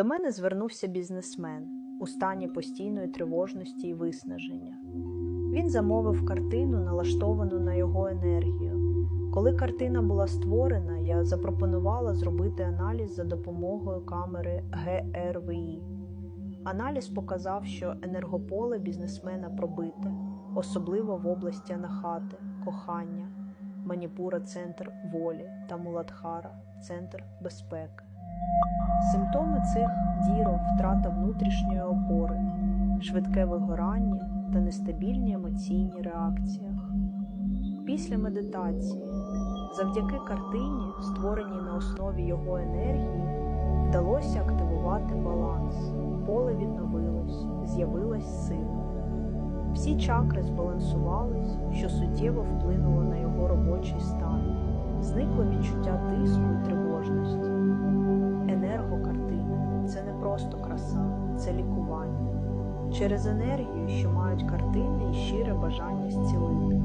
До мене звернувся бізнесмен у стані постійної тривожності і виснаження. Він замовив картину, налаштовану на його енергію. Коли картина була створена, я запропонувала зробити аналіз за допомогою камери ГРВІ. Аналіз показав, що енергополе бізнесмена пробите, особливо в області анахати, кохання, маніпура центр волі та муладхара центр безпеки. Цих дірок втрата внутрішньої опори, швидке вигорання та нестабільні емоційні реакції. Після медитації, завдяки картині, створеній на основі його енергії, вдалося активувати баланс, поле відновилось, з'явилась сила. Всі чакри збалансувались, що суттєво вплинуло на його робочий стан, зникло відчуття тиску і тривожності. Краса, це лікування. Через енергію, що мають картини і щире бажання зцілити.